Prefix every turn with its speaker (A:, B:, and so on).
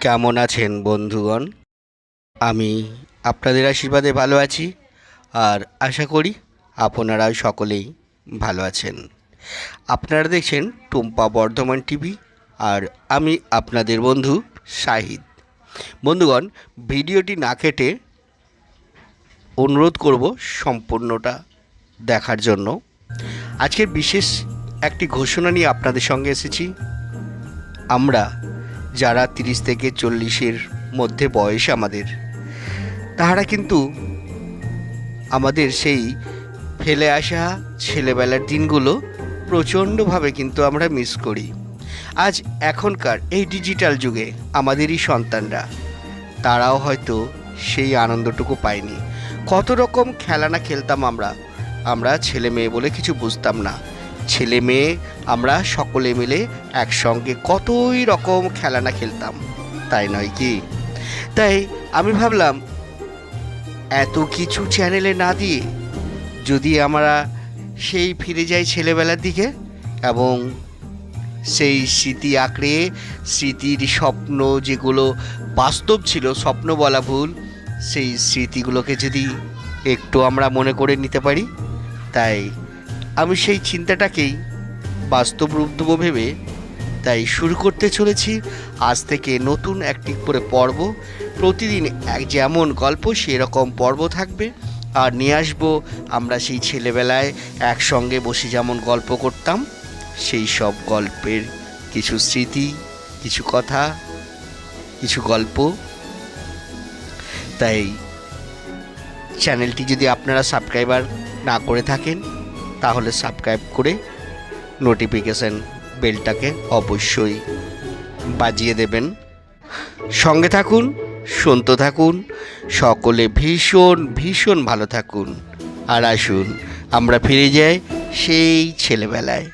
A: কেমন আছেন বন্ধুগণ? আমি আপনাদের আশীর্বাদে ভালো আছি আর আশা করি আপনারাও সকলেই ভালো আছেন। আপনারা দেখছেন টুম্পা বর্ধমান টিভি আর আমি আপনাদের বন্ধু শাহিদ। বন্ধুগণ, ভিডিওটি না কেটে অনুরোধ করব সম্পূর্ণটা দেখার জন্য। আজকের বিশেষ একটি ঘোষণা নিয়ে আপনাদের সঙ্গে এসেছি। আমরা যারা তিরিশ থেকে চল্লিশের মধ্যে বয়স আমাদের, তাহারা কিন্তু আমাদের সেই ফেলে আসা ছেলেবেলার দিনগুলো প্রচণ্ডভাবে কিন্তু আমরা মিস করি। আজ এখনকার এই ডিজিটাল যুগে আমাদেরই সন্তানরা, তারাও হয়তো সেই আনন্দটুকু পায়নি। কত রকম খেলা না খেলতাম আমরা আমরা ছেলে মেয়ে বলে কিছু বুঝতাম না। ছেলে মেয়ে, আমরা সকলে মিলে একসঙ্গে কতই রকম খেলা না খেলতাম, তাই নয় কি? তাই আমি ভাবলাম, এত কিছু চ্যানেলে না দিয়ে যদি আমরা সেই ফিরে যাই ছেলেবেলার দিকে এবং সেই স্মৃতি আঁকড়ে, স্মৃতির স্বপ্ন যেগুলো বাস্তব ছিল, স্বপ্ন বলা ভুল, সেই স্মৃতিগুলোকে যদি একটু আমরা মনে করে নিতে পারি, তাই আমি সেই চিন্তাটাকেই বাস্তব রূপ দেবো ভেবে তাই শুরু করতে চলেছি। আজ থেকে নতুন একটি করে পর্ব। প্রতিদিন এক যেমন গল্প, সেরকম পর্ব থাকবে। আর নিয়ে আসব আমরা সেই ছেলেবেলায় একসঙ্গে বসে যেমন গল্প করতাম, সেই সব গল্পের কিছু স্মৃতি, কিছু কথা, কিছু গল্প। তাই চ্যানেলটি যদি আপনারা সাবস্ক্রাইবার না করে থাকেন তাহলে সাবস্ক্রাইব করে নোটিফিকেশান বেলটাকে অবশ্যই বাজিয়ে দেবেন। সঙ্গে থাকুন শুনতে থাকুন, সকলে ভীষণ ভীষণ ভালো থাকুন। আর আসুন, আমরা ফিরে যাই সেই ছেলেবেলায়।